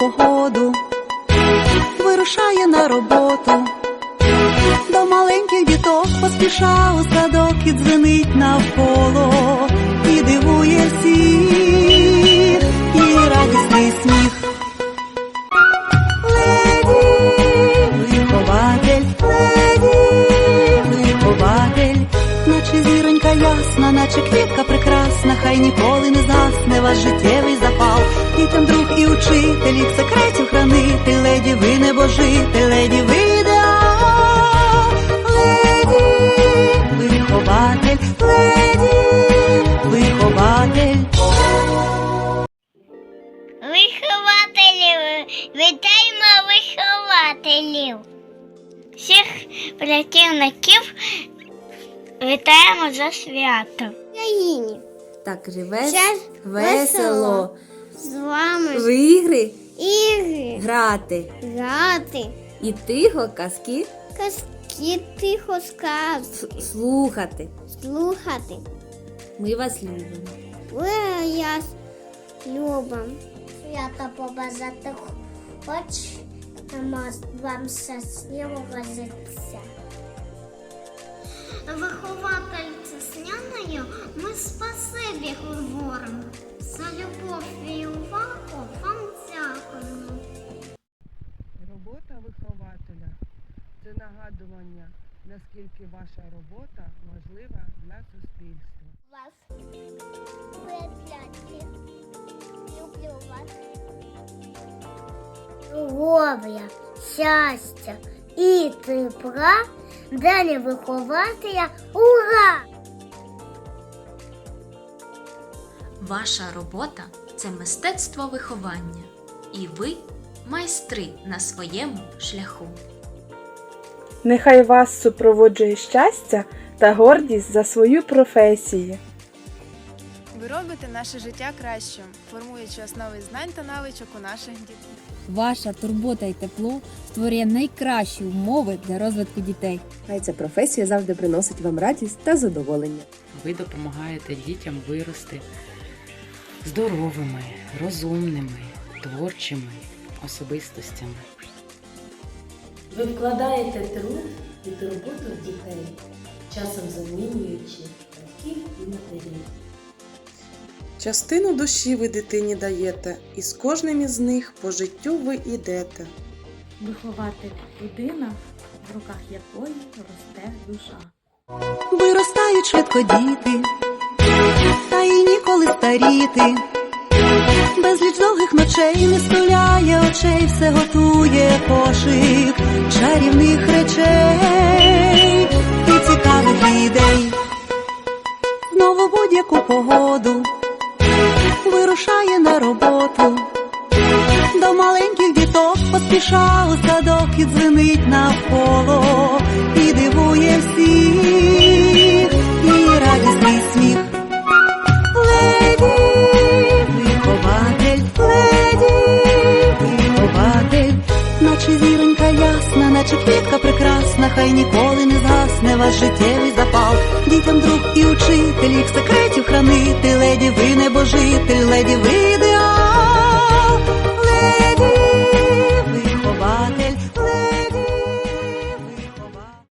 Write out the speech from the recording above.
погоду, вирушає на роботу. До маленьких діток поспіша у садок і дзвенить навколо, і дивує всіх, і радісний сміх. Леді, вихователь, леді, вихователь, наче зіронька ясна, наче квітка прекрасна, хай ніколи не згасне ваш життєвий учитель, секретів хранити, леді ви небожитель, леді ви ідеал. Леді, вихователь, леді, вихователь. Вихователів, вітаємо вихователів. Всіх працівників вітаємо за свято. Країні. Так живе Це весело. З вами В ігри ігри, грати. грати, І тихо казки казки тихо сказ, с- слухати. слухати. Ми вас любимо. Ви я любим. Свято побажати хоч вам щасливого життя. Вихователь Цесняною ми спасибі говоримо. За любов і увагу вам дякуємо. Робота вихователя це нагадування, наскільки ваша робота важлива для суспільства. Вас вигляді. Люблю вас. Здоров'я, щастя і тепла далі вихователя. Ура! Ваша робота це мистецтво виховання, і ви майстри на своєму шляху. Нехай вас супроводжує щастя та гордість за свою професію. Ви робите наше життя кращим, формуючи основи знань та навичок у наших дітей. Ваша турбота і тепло створює найкращі умови для розвитку дітей. Хай ця професія завжди приносить вам радість та задоволення. Ви допомагаєте дітям вирости здоровими, розумними, творчими особистостями. Ви вкладаєте труд і турботу в дітей, часом замінюючи батьків і матерів. Частину душі ви дитині даєте, і з кожним із них по життю ви ідете. Вихователь людина, в руках якої росте душа. Виростають швидко діти, ніколи старіти. Безліч довгих ночей не стуляє очей, все готує кошик чарівних речей і цікавих ідей. Знову будь-яку погоду вирушає на роботу. До маленьких діток поспіша садок і дзвенить навколо, і дивує всіх, наче квітка прекрасна, хай ніколи не згасне ваш життєвий запал. Дітям друг і учитель, їх секретів хранити, леді ви небожитель, леді ви ідеал.